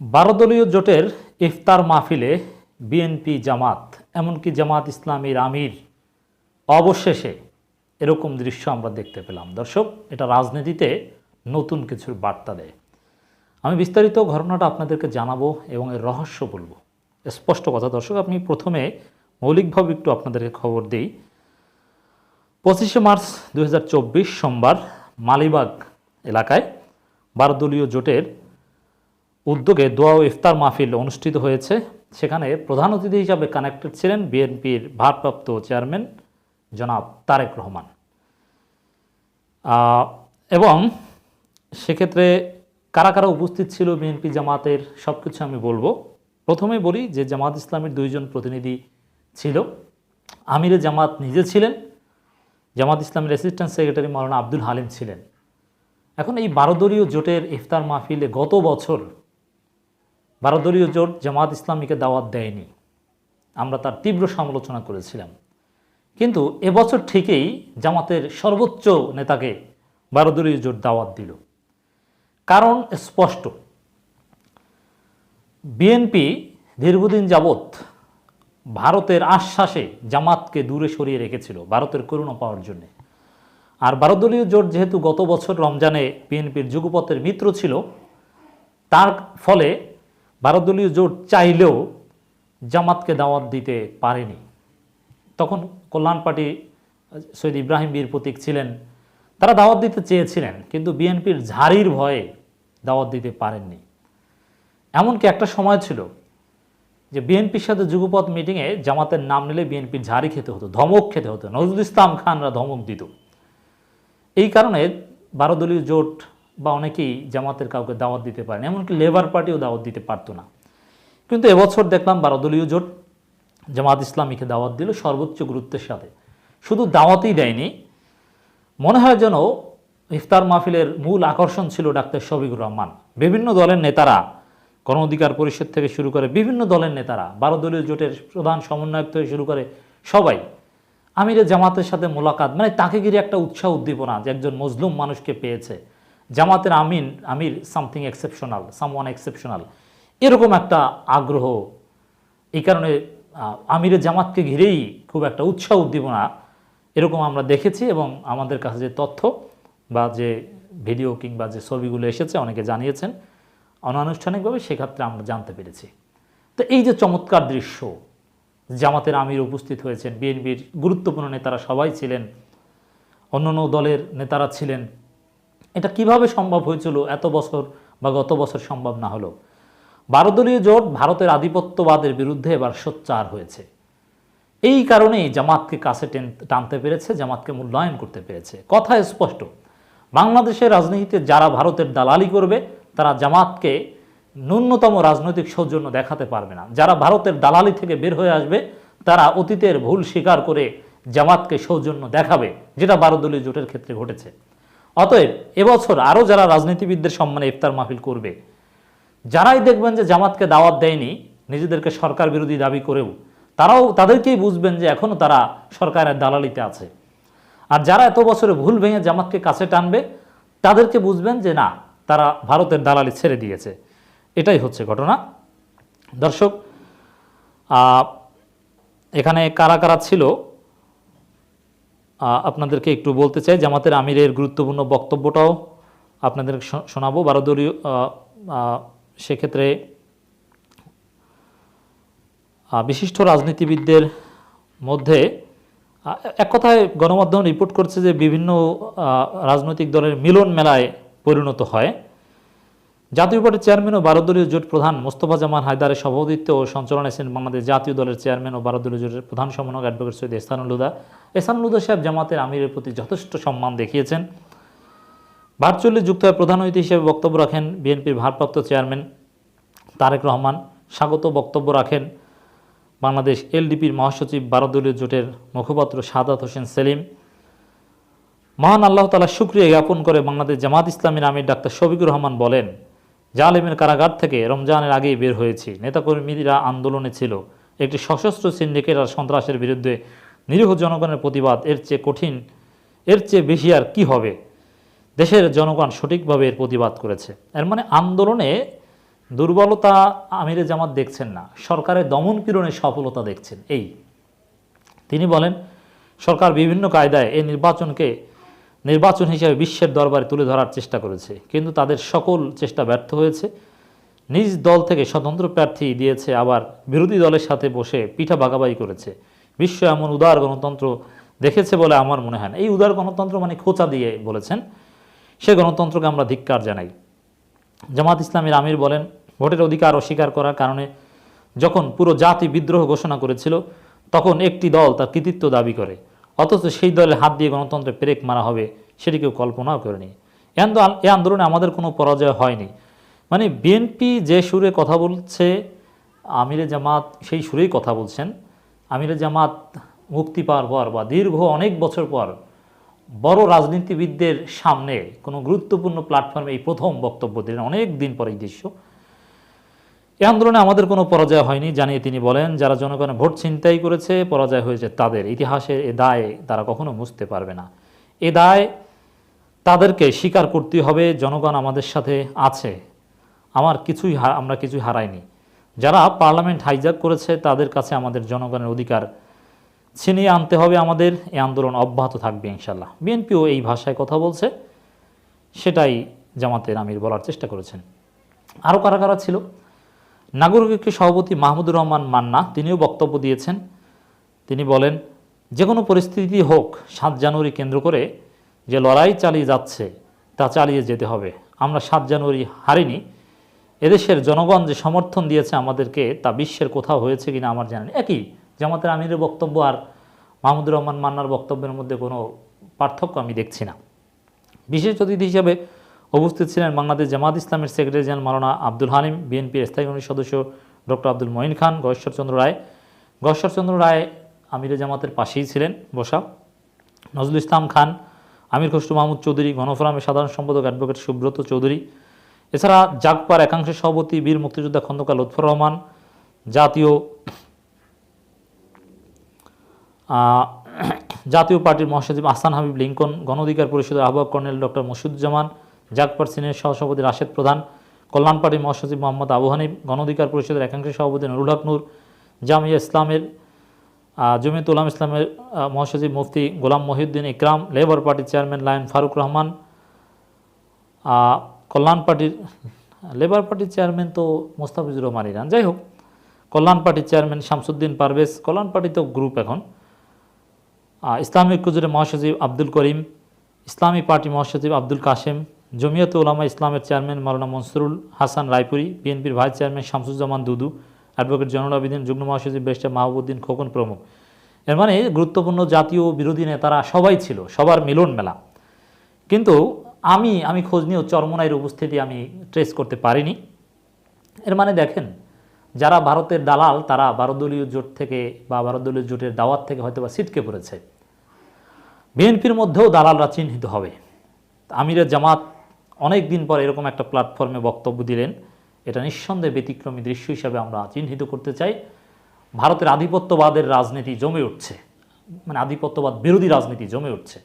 বারো দলীয় জোটের ইফতার মাহফিলে বিএনপি জামাত, এমনকি জামাত ইসলামীর আমির, অবশেষে এরকম দৃশ্য আমরা দেখতে পেলাম। দর্শক, এটা রাজনীতিতে নতুন কিছুর বার্তা দেয়। আমি বিস্তারিত ঘটনাটা আপনাদেরকে জানাব এবং এর রহস্য বলব। স্পষ্ট কথা, দর্শক, আপনি প্রথমে মৌলিকভাবে একটু আপনাদেরকে খবর দিই। পঁচিশে মার্চ দু হাজার চব্বিশ সোমবার মালিবাগ এলাকায় বারো দলীয় জোটের উদ্যোগে দোয়া ও ইফতার মাহফিল অনুষ্ঠিত হয়েছে। সেখানে প্রধান অতিথি হিসাবে কানেক্টেড ছিলেন বিএনপির ভারপ্রাপ্ত চেয়ারম্যান জনাব তারেক রহমান। এবং সেক্ষেত্রে কারা কারা উপস্থিত ছিল বিএনপি জামাতের সব কিছু আমি বলব। প্রথমে বলি যে জামাত ইসলামের দুইজন প্রতিনিধি ছিল। আমিরে জামাত নিজে ছিলেন। জামাত ইসলামের অ্যাসিস্ট্যান্ট সেক্রেটারি মৌলানা আব্দুল হালিম ছিলেন। এখন এই বারোদলীয় জোটের ইফতার মাহফিলে গত বছর বারোদলীয় জোট জামাত ইসলামীকে দাওয়াত দেয়নি। আমরা তার তীব্র সমালোচনা করেছিলাম। কিন্তু এবছর ঠিকই জামাতের সর্বোচ্চ নেতাকে বারোদলীয় জোট দাওয়াত দিল। কারণ স্পষ্ট। বিএনপি দীর্ঘদিন যাবৎ ভারতের আশ্বাসে জামাতকে দূরে সরিয়ে রেখেছিল, ভারতের করুণা পাওয়ার জন্যে। আর বারোদলীয় জোট যেহেতু গত বছর রমজানে বিএনপির যুগপথের মিত্র ছিল, তার ফলে বারোদলীয় জোট চাইলেও জামাতকে দাওয়াত দিতে পারেনি। তখন কল্যাণ পার্টি, সৈয়দ ইব্রাহিম বীর প্রতীক ছিলেন। তারা দাওয়াত দিতে চেয়েছিলেন, কিন্তু বিএনপির ঝাড়ির ভয়ে দাওয়াত দিতে পারেননি। এমনকি একটা সময় ছিল যে বিএনপির সাথে যুগপথ মিটিংয়ে জামাতের নাম নিলে বিএনপির ঝাড়ি খেতে হতো, ধমক খেতে হতো, নজরুল ইসলাম খানরা ধমক দিত। এই কারণে বারো দলীয় জোট বা অনেকেই জামাতের কাউকে দাওয়াত দিতে পারেন এমনকি লেবার পার্টিও দাওয়াত দিতে পারতো না। কিন্তু এবছর দেখলাম বারো দলীয় জোট জামাত ইসলামীকে দাওয়াত দিল সর্বোচ্চ গুরুত্বের সাথে। শুধু দাওয়াতই দেয়নি, মনে হয় যেন ইফতার মাহফিলের মূল আকর্ষণ ছিল ডাক্তার শফিকুর রহমান। বিভিন্ন দলের নেতারা, গণ অধিকার পরিষদ থেকে শুরু করে বিভিন্ন দলের নেতারা, বারো দলীয় জোটের প্রধান সমন্বয়ক থেকে শুরু করে সবাই আমিরে জামাতের সাথে মোলাকাত মানে তাকে ঘিরে একটা উৎসাহ উদ্দীপনা যে একজন মজলুম মানুষকে পেয়েছে। জামাতের আমিন আমির সামথিং এক্সেপশনাল সামওয়ান এক্সেপশনাল এরকম একটা আগ্রহ। এই কারণে আহ, আমিরে জামাতকে ঘিরেই খুব একটা উৎসাহ উদ্দীপনা এরকম আমরা দেখেছি এবং আমাদের কাছে যে তথ্য বা যে ভিডিও কিংবা যে ছবিগুলো এসেছে অনেকে জানিয়েছেন। অনানুষ্ঠানিকভাবে সেক্ষেত্রে আমরা জানতে পেরেছি। তো এই যে চমৎকার দৃশ্য জামাতের আমির উপস্থিত হয়েছেন বিএনপির গুরুত্বপূর্ণ নেতারা সবাই ছিলেন অন্যান্য দলের নেতারা ছিলেন এটা কীভাবে সম্ভব হয়েছিল? এত বছর বা গত বছর সম্ভব না হলো বারো দলীয় জোট ভারতের আধিপত্যবাদের বিরুদ্ধে এবার সোচ্চার হয়েছে। এই কারণেই জামাতকে কাছে টেন- টানতে পেরেছে, জামাতকে মূল্যায়ন করতে পেরেছে। কথা স্পষ্ট। বাংলাদেশের রাজনীতিতে যারা ভারতের দালালি করবে, তারা জামাতকে ন্যূনতম রাজনৈতিক সৌজন্য দেখাতে পারবে না। যারা ভারতের দালালি থেকে বের হয়ে আসবে, তারা অতীতের ভুল স্বীকার করে জামাতকে সৌজন্য দেখাবে, যেটা বারো দলীয় জোটের ক্ষেত্রে ঘটেছে। অতএব এবছর আরও যারা রাজনীতিবিদদের সম্মানে ইফতার মাহফিল করবে, যারাই দেখবেন যে জামাতকে দাওয়াত দেয়নি, নিজেদেরকে সরকার বিরোধী দাবি করেও, তারাও, তাদেরকেই বুঝবেন যে এখনও তারা সরকারের দালালিতে আছে। আর যারা এত বছরে ভুল ভেঙে জামাতকে কাছে টানবে, তাদেরকে বুঝবেন যে না, তারা ভারতের দালালি ছেড়ে দিয়েছে। এটাই হচ্ছে ঘটনা। দর্শক এখানে কারা কারা ছিল? আপনাদেরকে একটু বলতে চাই, জামাতের আমিরের গুরুত্বপূর্ণ বক্তব্যটাও আপনাদের শোনাবো। বারোদলীয় সেক্ষেত্রে বিশিষ্ট রাজনীতিবিদদের মধ্যে এক কথায় গণমাধ্যম রিপোর্ট করছে যে বিভিন্ন রাজনৈতিক দলের মিলন মেলায় পরিণত হয়। জাতীয় পার্টির চেয়ারম্যান ও বারো দলীয় জোট প্রধান মোস্তফা জামান হায়দারের সভাপতিত্ব ও সঞ্চালনে ছিলেন বাংলাদেশ জাতীয় দলের চেয়ারম্যান ও বারো দলীয় জোটের প্রধান সমন্বয়ক অ্যাডভোকেট সৈয়দ এহসানুল হুদা। হুদা সাহেব জামাতের আমিরের প্রতি যথেষ্ট সম্মান দেখিয়েছেন। ভার্চুয়ালি যুক্ত হয়ে প্রধান অতিথি হিসেবে বক্তব্য রাখেন বিএনপির ভারপ্রাপ্ত চেয়ারম্যান তারেক রহমান। স্বাগত বক্তব্য রাখেন বাংলাদেশ এলডিপির মহাসচিব বারো দলীয় জোটের মুখপাত্র সাদাত হোসেন সেলিম। মহান আল্লাহ তালা শুক্রিয়া জ্ঞাপন করে বাংলাদেশ জামাত ইসলামীর আমির ডাক্তার শফিকুর রহমান বলেন জালেমের কারাগার থেকে রমজানের আগেই বের হয়েছি। নেতাকর্মীরা আন্দোলনে ছিল। একটি সশস্ত্র সিন্ডিকেট আর সন্ত্রাসের বিরুদ্ধে নিরীহ জনগণের প্রতিবাদ এর চেয়ে কঠিন, এর চেয়ে বেশি আর কি হবে? দেশের জনগণ সঠিকভাবে এর প্রতিবাদ করেছে। এর মানে আন্দোলনে দুর্বলতা আমিরে জামাত দেখছেন না, সরকারের দমন পীড়নের সফলতা দেখছেন। এই তিনি বলেন, সরকার বিভিন্ন কায়দায় এই নির্বাচনকে নির্বাচন হিসেবে বিশ্বের দরবারে তুলে ধরার চেষ্টা করেছে। কিন্তু তাদের সকল চেষ্টা ব্যর্থ হয়েছে। নিজ দল থেকে স্বতন্ত্র প্রার্থী দিয়েছে, আবার বিরোধী দলের সাথে বসে পিঠা বাগাবাগি করেছে। বিশ্ব এমন উদার গণতন্ত্র দেখেছে বলে আমার মনে হয় না। এই উদার গণতন্ত্র মানে খোঁচা দিয়ে বলেছেন, সে গণতন্ত্রকে আমরা ধিক্কার জানাই। জামাত ইসলামের আমির বলেন, ভোটের অধিকার অস্বীকার করার কারণে যখন পুরো জাতি বিদ্রোহ ঘোষণা করেছিল, তখন একটি দল তার কৃতিত্ব দাবি করে। অথচ সেই দলের হাত দিয়ে গণতন্ত্রে পেরেক মারা হবে, সেটি কেউ কল্পনাও করেনি। এ আন্দোলনে আমাদের কোনো পরাজয় হয়নি। মানে বিএনপি যে সুরে কথা বলছে, আমিরে জামাত সেই সুরেই কথা বলছেন। আমিরে জামাত মুক্তি পাওয়ার পর বা দীর্ঘ অনেক বছর পর বড় রাজনীতিবিদদের সামনে কোনো গুরুত্বপূর্ণ প্ল্যাটফর্মে এই প্রথম বক্তব্য দিলেন। অনেক দিন পরে এই দৃশ্য। এই আন্দোলনে আমাদের কোনো পরাজয় হয়নি, জানিয়ে তিনি বলেন, যারা জনগণের ভোট ছিনতাই করেছে, পরাজয় হয়েছে তাদের। ইতিহাসের এ দায় তারা কখনো মুছতে পারবে না। এ দায় তাদেরকে স্বীকার করতে হবে, জনগণ আমাদের সাথে আছে। আমার কিছুই আমরা কিছুই হারাইনি। যারা পার্লামেন্ট হাইজ্যাক করেছে, তাদের কাছে আমাদের জনগণের অধিকার ছিনিয়ে আনতে হবে আমাদের। এই আন্দোলন অব্যাহত থাকবে ইনশাল্লাহ বিএনপিও এই ভাষায় কথা বলছে, সেটাই জামাতের আমির বলার চেষ্টা করেছেন। আরও কারা কারা ছিল? নাগরিক ঐক্য সভাপতি মাহমুদুর রহমান মান্না তিনিও বক্তব্য দিয়েছেন। তিনি বলেন, যে কোনো পরিস্থিতি হোক, সাত জানুয়ারি কেন্দ্র করে যে লড়াই চালিয়ে যাচ্ছে, তা চালিয়ে যেতে হবে। আমরা সাত জানুয়ারি হারিনি। এদেশের জনগণ যে সমর্থন দিয়েছে আমাদেরকে, তা বিশ্বের কোথাও হয়েছে কিনা আমার জানা নেই। একই, জামাতের আমিরের বক্তব্য আর মাহমুদুর রহমান মান্নার বক্তব্যের মধ্যে কোনো পার্থক্য আমি দেখছি না। বিশেষ অতিথি হিসেবে উপস্থিত ছিলেন বাংলাদেশ জামাত ইসলামের সেক্রেটারি জেনারেল মাওলানা আব্দুল হালিম, বিএনপির স্থায়ী কমিটির সদস্য ডক্টর আব্দুল মঈন খান গশ্বরচন্দ্র রায়। গশ্বরচন্দ্র রায় আমিরে জামাতের পাশেই ছিলেন বসা নজরুল ইসলাম খান, আমির খসরু মাহমুদ চৌধুরী, গণফোরামের সাধারণ সম্পাদক অ্যাডভোকেট সুব্রত চৌধুরী। এছাড়া জাগপার একাংশের সভাপতি, বীর মুক্তিযোদ্ধা খন্দকার লুৎফর রহমান, জাতীয় জাতীয় পার্টির মহাসচিব আহসান হাবিব লিঙ্কন, গণ অধিকার পরিষদের আহ্বায়ক কর্নেল ডক্টর মসিদুজ্জামান জাগপার সিনের সহসভাপতি রাশেদ প্রধান কল্যাণ পার্টির মহাসচিব মোহাম্মদ আবু হানিফ গণ অধিকার পরিষদের একাংশের সভাপতি নুরুল হক নূর জামিয়া ইসলামের জমিয়ত উলাম ইসলামের মহাসচিব মুফতি গোলাম মহিউদ্দিন ইকরাম লেবার পার্টির চেয়ারম্যান লায়ন ফারুক রহমান কল্যাণ পার্টির লেবার পার্টির চেয়ারম্যান তো মোস্তাফিজুর রহমান ইরান। যাই হোক কল্যাণ পার্টির চেয়ারম্যান শামসুদ্দিন পারভেজ কল্যাণ পার্টি তো গ্রুপ এখন। আহ, ইসলামী ঐক্যজোটের মহাসচিব আব্দুল করিম ইসলামী পার্টি মহাসচিব আব্দুল কাশেম জমিয়ত উলামা ইসলামের চেয়ারম্যান মাওলানা মনসুরুল হাসান রায়পুরি, বিএনপির vice chairman Shamsuzzaman Dudu, advocate Joynul Abedin, যুগ্ম মহাসচিব ব্যারিস্টার মাহবুদ্দিন খোকন প্রমুখ। এর মানে গুরুত্বপূর্ণ জাতীয় বিরোধী নেতারা সবাই ছিল, সবার মিলন মেলা। কিন্তু আমি আমি খোঁজ নিয়েও চরমনাইয়ের উপস্থিতি আমি ট্রেস করতে পারিনি। এর মানে দেখেন, যারা ভারতের দালাল, তারা ভারতদলীয় জোট থেকে বা ভারতদলীয় জোটের দাওয়াত থেকে হয়তো বা ছিটকে পড়েছে। বিএনপির মধ্যেও দালালরা চিহ্নিত হবে। আমিরের জামাত অনেক দিন পর এরকম একটা প্ল্যাটফর্মে বক্তব্য দিলেন। এটা নিঃসন্দেহে ব্যতিক্রমী দৃশ্য হিসাবে আমরা চিহ্নিত করতে চাই। ভারতের আধিপত্যবাদের রাজনীতি জমে উঠছে। মানে আধিপত্যবাদ বিরোধী রাজনীতি জমে উঠছে।